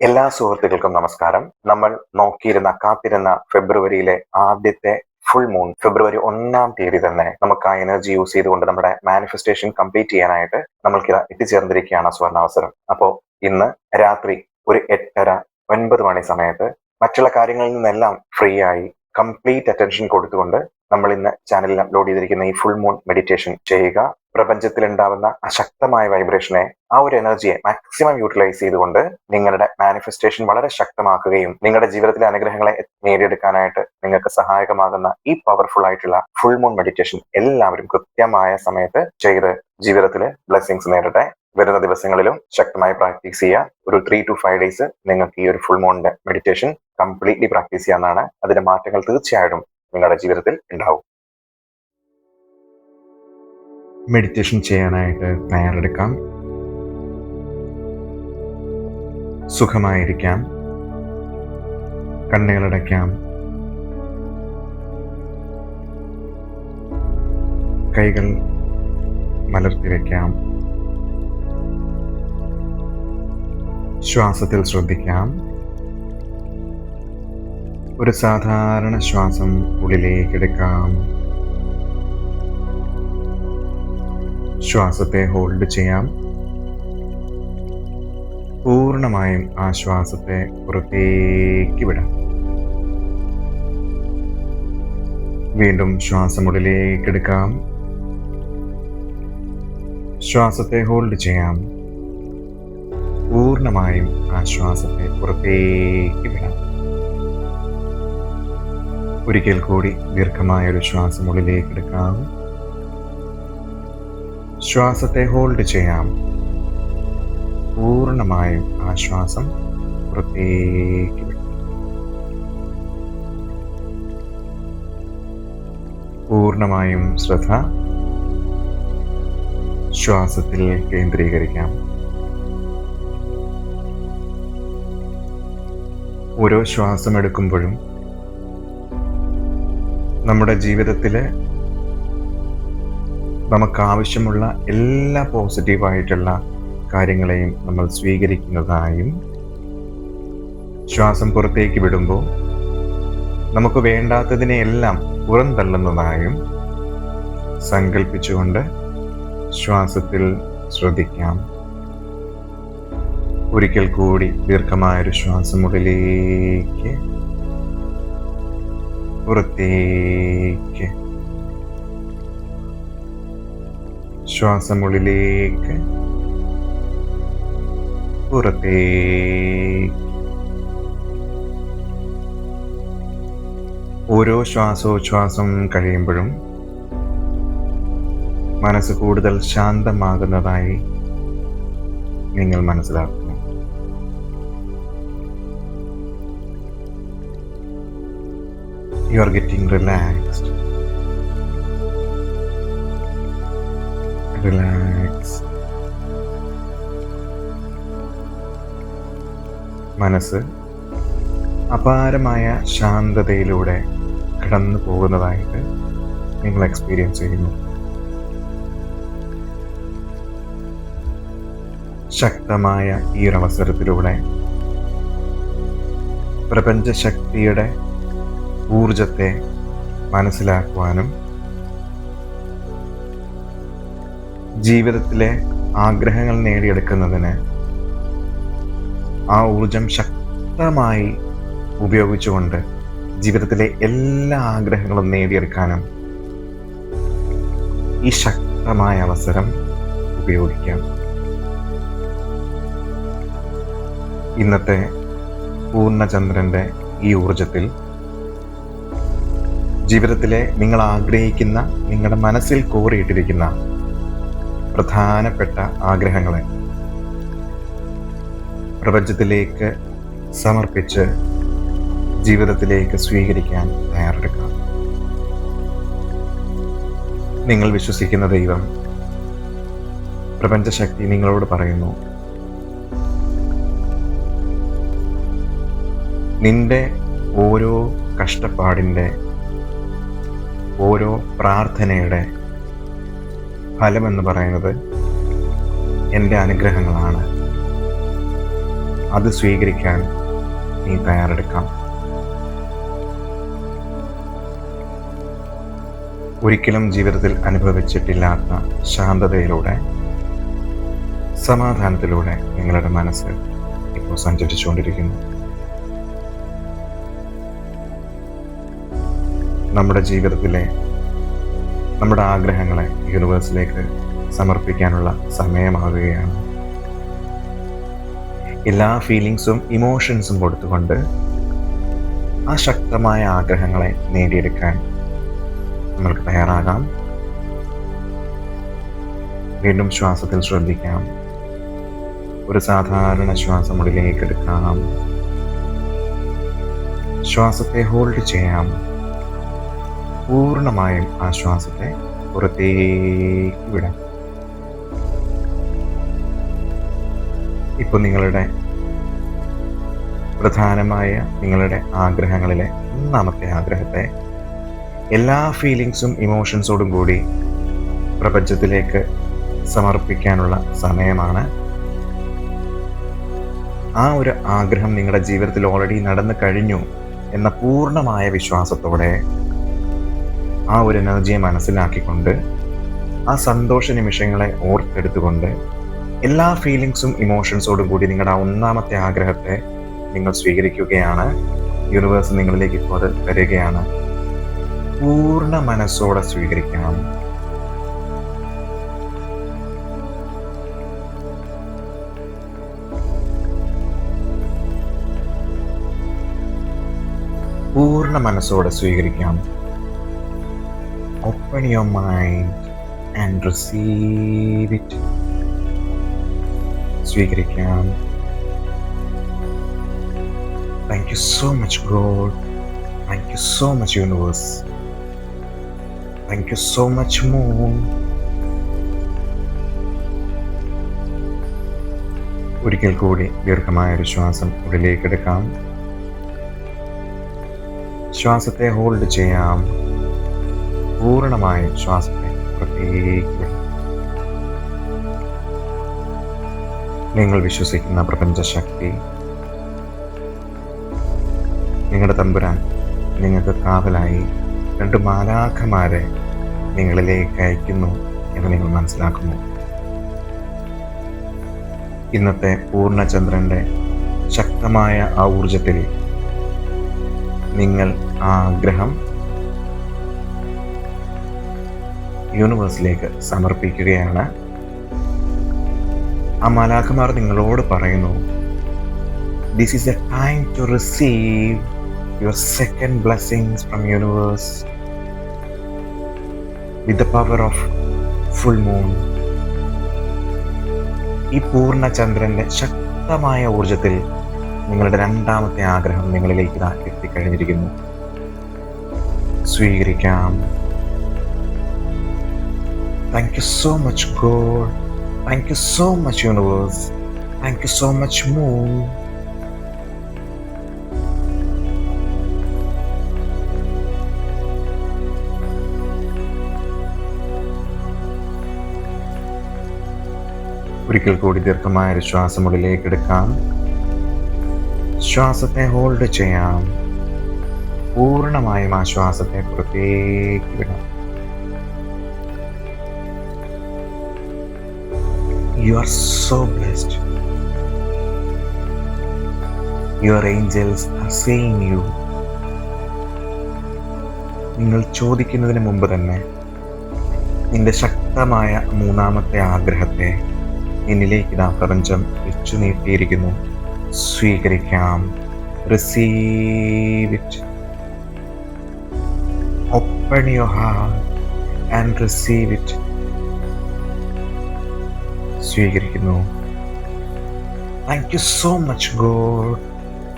എല്ലാ സുഹൃത്തുക്കൾക്കും നമസ്കാരം. നമ്മൾ നോക്കിയിരുന്ന കാത്തിരുന്ന ഫെബ്രുവരിയിലെ ആദ്യത്തെ ഫുൾ മൂൺ ഫെബ്രുവരി ഒന്നാം തീയതി തന്നെ നമുക്ക് ആ എനർജി യൂസ് ചെയ്തുകൊണ്ട് നമ്മുടെ മാനിഫെസ്റ്റേഷൻ കംപ്ലീറ്റ് ചെയ്യാനായിട്ട് നമ്മൾക്ക് എത്തിച്ചേർന്നിരിക്കുകയാണ് സുവർണാവസരം അപ്പോൾ ഇന്ന് രാത്രി ഒരു എട്ടര ഒൻപത് മണി സമയത്ത് മറ്റുള്ള കാര്യങ്ങളിൽ നിന്നെല്ലാം ഫ്രീ ആയി കംപ്ലീറ്റ് അറ്റൻഷൻ കൊടുത്തുകൊണ്ട് നമ്മൾ ഇന്ന് ചാനലിൽ അപ്ലോഡ് ചെയ്തിരിക്കുന്ന ഈ ഫുൾ മൂൺ മെഡിറ്റേഷൻ ചെയ്യുക. പ്രപഞ്ചത്തിൽ ഉണ്ടാവുന്ന അശക്തമായ വൈബ്രേഷനെ ആ ഒരു എനർജിയെ മാക്സിമം യൂട്ടിലൈസ് ചെയ്തുകൊണ്ട് നിങ്ങളുടെ മാനിഫെസ്റ്റേഷൻ വളരെ ശക്തമാക്കുകയും നിങ്ങളുടെ ജീവിതത്തിലെ അനുഗ്രഹങ്ങളെ നേടിയെടുക്കാനായിട്ട് നിങ്ങൾക്ക് സഹായകമാകുന്ന ഈ പവർഫുൾ ആയിട്ടുള്ള ഫുൾ മൂൺ മെഡിറ്റേഷൻ എല്ലാവരും കൃത്യമായ സമയത്ത് ചെയ്ത് ജീവിതത്തിൽ ബ്ലെസ്സിങ്സ് നേടട്ടെ. വരുന്ന ദിവസങ്ങളിലും ശക്തമായി പ്രാക്ടീസ് ചെയ്യുക. ഒരു ത്രീ ടു ഫൈവ് ഡേയ്സ് നിങ്ങൾക്ക് ഈ ഒരു ഫുൾ മൂണിന്റെ മെഡിറ്റേഷൻ കംപ്ലീറ്റ്ലി പ്രാക്ടീസ് ചെയ്യാമെന്നാണ് അതിന്റെ മാറ്റങ്ങൾ തീർച്ചയായിട്ടും നിങ്ങളുടെ ജീവിതത്തിൽ ഉണ്ടാവും. മെഡിറ്റേഷൻ ചെയ്യാനായിട്ട് തയ്യാറെടുക്കാം. സുഖമായിരിക്കാം. കണ്ണുകളടയ്ക്കാം. കൈകൾ മലർത്തി വയ്ക്കാം ശ്വാസത്തിൽ ശ്രദ്ധിക്കാം. ഒരു സാധാരണ ശ്വാസം ഉള്ളിലേക്ക് ശ്വാസത്തെ ഹോൾഡ് ചെയ്യാം. പൂർണമായും ആ ശ്വാസത്തെ പുറത്തേക്ക് വിടാം. വീണ്ടും ശ്വാസം ഉള്ളിലേക്ക് എടുക്കാം. ശ്വാസത്തെ ഹോൾഡ് ചെയ്യാം. പൂർണമായും ആ ശ്വാസത്തെ പുറത്തേക്ക് വിടാം. ഒരിക്കൽ കൂടി ദീർഘമായ ഒരു ശ്വാസം ഉള്ളിലേക്ക് എടുക്കാം. ശ്വാസത്തെ ഹോൾഡ് ചെയ്യാം. പൂർണമായും ആ ശ്വാസം പുറത്തേക്ക് പൂർണമായും ശ്രദ്ധ ശ്വാസത്തിൽ കേന്ദ്രീകരിക്കാം. ഓരോ ശ്വാസം എടുക്കുമ്പോഴും നമ്മുടെ ജീവിതത്തിൽ നമുക്ക് ആവശ്യമുള്ള എല്ലാ പോസിറ്റീവായിട്ടുള്ള കാര്യങ്ങളെയും നമ്മൾ സ്വീകരിക്കുന്നതായും ശ്വാസം പുറത്തേക്ക് വിടുമ്പോൾ നമുക്ക് വേണ്ടാത്തതിനെയെല്ലാം പുറന്തള്ളുന്നതായും സങ്കല്പിച്ചുകൊണ്ട് ശ്വാസത്തിൽ ശ്രദ്ധിക്കാം. ഒരിക്കൽ കൂടി ദീർഘമായൊരു ശ്വാസം ഉള്ളിലേക്ക് പുറത്തേക്ക്. ശ്വാസമുള്ളിലേക്ക് പുറത്തേക്ക് ഓരോ ശ്വാസോച്ഛ്വാസം കഴിയുമ്പോഴും മനസ്സ് കൂടുതൽ ശാന്തമാകുന്നതായി നിങ്ങൾ മനസ്സിലാക്കുന്നു you are getting relaxed. Relax. മനസ്സ് അപാരമായ ശാന്തതയിലൂടെ കടന്നു പോകുന്നതായിട്ട് നിങ്ങൾ എക്സ്പീരിയൻസ് ചെയ്യുന്നു ശക്തമായ ഈ ഒരവസരത്തിലൂടെ പ്രപഞ്ചശക്തിയുടെ ഊർജത്തെ മനസ്സിലാക്കുവാനും ജീവിതത്തിലെ ആഗ്രഹങ്ങൾ നേടിയെടുക്കുന്നതിന് ആ ഊർജം ശക്തമായി ഉപയോഗിച്ചുകൊണ്ട് ജീവിതത്തിലെ എല്ലാ ആഗ്രഹങ്ങളും നേടിയെടുക്കാനും ഈ ശക്തമായ അവസരം ഉപയോഗിക്കാം. ഇന്നത്തെ പൂർണചന്ദ്രന്റെ ഈ ഊർജത്തിൽ ജീവിതത്തിലെ നിങ്ങൾ ആഗ്രഹിക്കുന്ന നിങ്ങളുടെ മനസ്സിൽ കോറിയിട്ടിരിക്കുന്ന പ്രധാനപ്പെട്ട ആഗ്രഹങ്ങളെ പ്രപഞ്ചത്തിലേക്ക് സമർപ്പിച്ച് ജീവിതത്തിലേക്ക് സ്വീകരിക്കാൻ തയ്യാറെടുക്കാം. നിങ്ങൾ വിശ്വസിക്കുന്ന ദൈവം പ്രപഞ്ചശക്തി നിങ്ങളോട് പറയുന്നു നിന്റെ ഓരോ കഷ്ടപ്പാടിന്റെ ഓരോ പ്രാർത്ഥനയുടെ ഫലമെന്ന് പറയുന്നത് എന്റെ അനുഗ്രഹങ്ങളാണ്. അത് സ്വീകരിക്കാൻ നീ തയ്യാറെടുക്കാം. ഒരിക്കലും ജീവിതത്തിൽ അനുഭവിച്ചിട്ടില്ലാത്ത ശാന്തതയിലൂടെ സമാധാനത്തിലൂടെ നിങ്ങളുടെ മനസ്സ് ഇപ്പോൾ സഞ്ചരിച്ചുകൊണ്ടിരിക്കുന്നു. നമ്മുടെ ജീവിതത്തിലെ നമ്മുടെ ആഗ്രഹങ്ങളെ യൂണിവേഴ്സിലേക്ക് സമർപ്പിക്കാനുള്ള സമയമാകുകയാണ്. എല്ലാ ഫീലിങ്സും ഇമോഷൻസും കൊടുത്തുകൊണ്ട് ആ ശക്തമായ ആഗ്രഹങ്ങളെ നേടിയെടുക്കാൻ നമ്മൾക്ക് തയ്യാറാകാം. വീണ്ടും ശ്വാസത്തിൽ ശ്രദ്ധിക്കാം. ഒരു സാധാരണ ശ്വാസം ഉള്ളിലേക്ക് എടുക്കാം. ശ്വാസത്തെ ഹോൾഡ് ചെയ്യാം. പൂർണമായും ആ ശ്വാസത്തെ പുറത്തേക്ക് വിടാം. ഇപ്പോൾ നിങ്ങളുടെ പ്രധാനമായ നിങ്ങളുടെ ആഗ്രഹങ്ങളിലെ ഒന്നാമത്തെ ആഗ്രഹത്തെ എല്ലാ ഫീലിങ്സും ഇമോഷൻസോടും കൂടി പ്രപഞ്ചത്തിലേക്ക് സമർപ്പിക്കാനുള്ള സമയമാണ്. ആ ഒരു ആഗ്രഹം നിങ്ങളുടെ ജീവിതത്തിൽ ഓൾറെഡി നടന്നു കഴിഞ്ഞു എന്ന പൂർണമായ വിശ്വാസത്തോടെ ആ ഒരു എനർജിയെ മനസ്സിലാക്കിക്കൊണ്ട് ആ സന്തോഷ നിമിഷങ്ങളെ ഓർത്തെടുത്തുകൊണ്ട് എല്ലാ ഫീലിങ്സും ഇമോഷൻസോടും കൂടി നിങ്ങളുടെ ആ ഒന്നാമത്തെ ആഗ്രഹത്തെ നിങ്ങൾ സ്വീകരിക്കുകയാണ്. യൂണിവേഴ്സ് നിങ്ങളിലേക്ക് ഇപ്പോൾ അത് വരികയാണ്. പൂർണ മനസ്സോടെ സ്വീകരിക്കണം. പൂർണ മനസ്സോടെ സ്വീകരിക്കാം. Open your mind and receive it സ്വീകരിക്കാം. Thank you so much God thank you so much universe thank you so much moon ഒരിക്കൽ കൂടി ദീർഘമായ ഒരു ശ്വാസം ഉള്ളിലേക്ക് എടുക്കാം. ശ്വാസത്തെ ഹോൾഡ് ചെയ്യാം. പൂർണമായും ശ്വാസത്തെ പുറത്തേക്ക് നിങ്ങൾ വിശ്വസിക്കുന്ന പ്രപഞ്ചശക്തി നിങ്ങളുടെ തമ്പുരാൻ നിങ്ങൾക്ക് കാവലായി രണ്ട് മാലാഖമാരെ നിങ്ങളിലേക്ക് അയക്കുന്നു എന്ന് നിങ്ങൾ മനസ്സിലാക്കുന്നു. ഇന്നത്തെ പൂർണചന്ദ്രന്റെ ശക്തമായ ആ ഊർജത്തിൽ നിങ്ങൾ ആ ആഗ്രഹം യൂണിവേഴ്സിലേക്ക് സമർപ്പിക്കുകയാണ്. ആ മാലാഖമാർ നിങ്ങളോട് പറയുന്നു this is a time to receive your second blessings from universe with the power of full moon ഈ പൂർണ ചന്ദ്രന്റെ ശക്തമായ ഊർജത്തിൽ നിങ്ങളുടെ രണ്ടാമത്തെ ആഗ്രഹം നിങ്ങളിലേക്ക് എത്തിക്കഴിഞ്ഞിരിക്കുന്നു. സ്വീകരിക്കാം. Thank you so much God thank you so much universe thank you so much moon ഒരിക്കൽ കൂടി ദീർഘമായ ഒരു ശ്വാസം ഉള്ളിലേക്ക് എടുക്കാം. ശ്വാസത്തെ ഹോൾഡ് ചെയ്യാം. പൂർണമായും ആ ശ്വാസത്തെ പുറത്തേക്ക് വിടാം. You are so blessed your angels are saying you നിങ്ങൾ ചോദിക്കുന്നതിന് മുമ്പ് തന്നെ നിന്റെ ശക്തമായ മൂന്നാമത്തെ ആഗ്രഹത്തെ എന്നിലേക്ക് ഇതാ പ്രപഞ്ചം വെച്ചു നീട്ടിയിരിക്കുന്നു. സ്വീകരിക്കാം. Receive it open your heart and receive it സ്വീകരിക്കുന്നു thank you so much God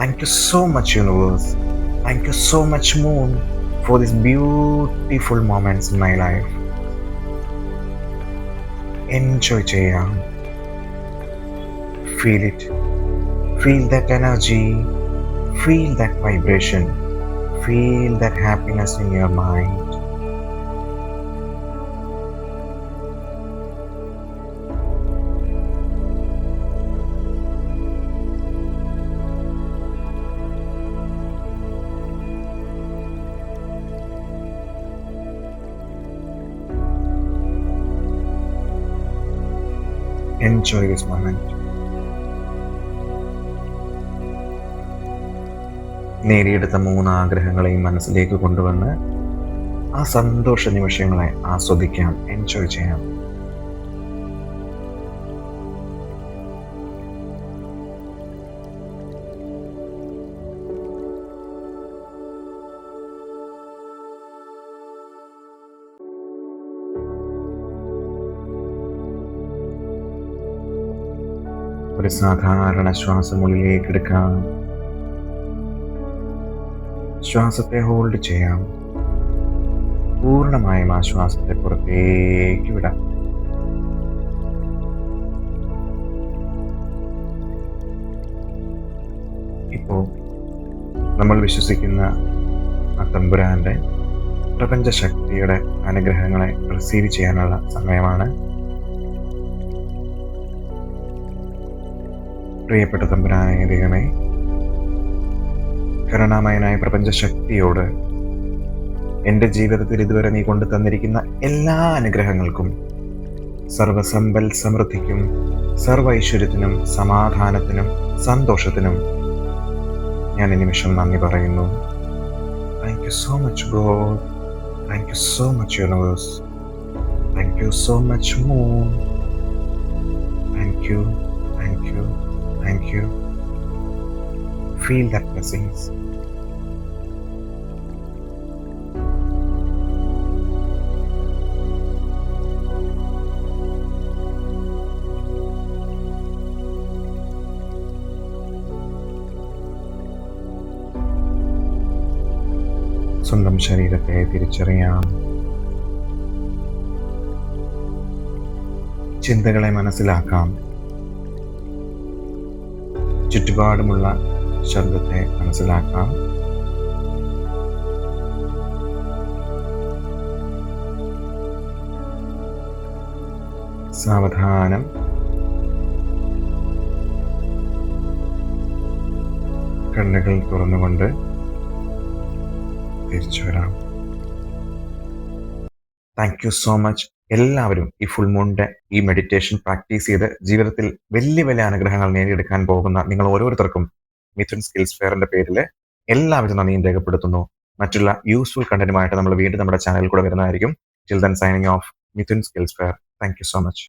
thank you so much universe thank you so much moon for this beautiful moments in my life enjoy ചെയ്യാം feel it. Feel that energy. Feel that vibration. Feel that happiness in your mind. Enjoy this moment. നേടിയെടുത്ത മൂന്ന് ആഗ്രഹങ്ങളെയും മനസ്സിലേക്ക് കൊണ്ടുവന്ന് ആ സന്തോഷ നിമിഷങ്ങളെ ആസ്വദിക്കാം enjoy ചെയ്യാം ഒരു സാധാരണ ശ്വാസം ഉള്ളിലേക്ക് എടുക്കാം. ശ്വാസത്തെ ഹോൾഡ് ചെയ്യാം. പൂർണമായും ആ ശ്വാസത്തെ പുറത്തേക്ക് വിടാം. ഇപ്പോ നമ്മൾ വിശ്വസിക്കുന്ന ആ തമ്പുരാന്റെ പ്രപഞ്ച ശക്തിയുടെ അനുഗ്രഹങ്ങളെ റിസീവ് ചെയ്യാനുള്ള സമയമാണ്. പ്രിയപ്പെട്ട തമ്പുരാനായ ദൈവമേ കരുണാമയനായ പ്രപഞ്ചശക്തിയോട് എന്റെ ജീവിതത്തിൽ ഇതുവരെ നീ കൊണ്ടു തന്നിരിക്കുന്ന എല്ലാ അനുഗ്രഹങ്ങൾക്കും സർവസമ്പൽ സമൃദ്ധിക്കും സർവ ഐശ്വര്യത്തിനും സമാധാനത്തിനും സന്തോഷത്തിനും ഞാൻ നിമിഷം നന്ദി പറയുന്നു. Thank you so much God thank you so much universe thank you so much moon thank you thank Feel that presence. സ്വന്തം ശരീരത്തെ തിരിച്ചറിയാം ചിന്തകളെ മനസ്സിലാക്കാം. ചുറ്റുപാടുമുള്ള ശബ്ദത്തെ മനസ്സിലാക്കാം. സാവധാനം. കണ്ണുകൾ തുറന്നുകൊണ്ട് തിരിച്ചു വരാം. താങ്ക് യു സോ മച്ച് എല്ലാവരും ഈ ഫുൾ മൂണിന്റെ ഈ മെഡിറ്റേഷൻ പ്രാക്ടീസ് ചെയ്ത് ജീവിതത്തിൽ വലിയ വലിയ അനുഗ്രഹങ്ങൾ നേടിയെടുക്കാൻ പോകുന്ന നിങ്ങൾ ഓരോരുത്തർക്കും മിഥുൻ സ്കിൽസ് ഫെയറിന്റെ പേരിൽ എല്ലാവിധ നന്ദിയും രേഖപ്പെടുത്തുന്നു. മറ്റുള്ള യൂസ്ഫുൾ കണ്ടന്റുമായിട്ട് നമ്മൾ വീണ്ടും നമ്മുടെ ചാനലിൽ കൂടെ വരുന്നതായിരിക്കും. Children signing off Mithun skills fair thank so much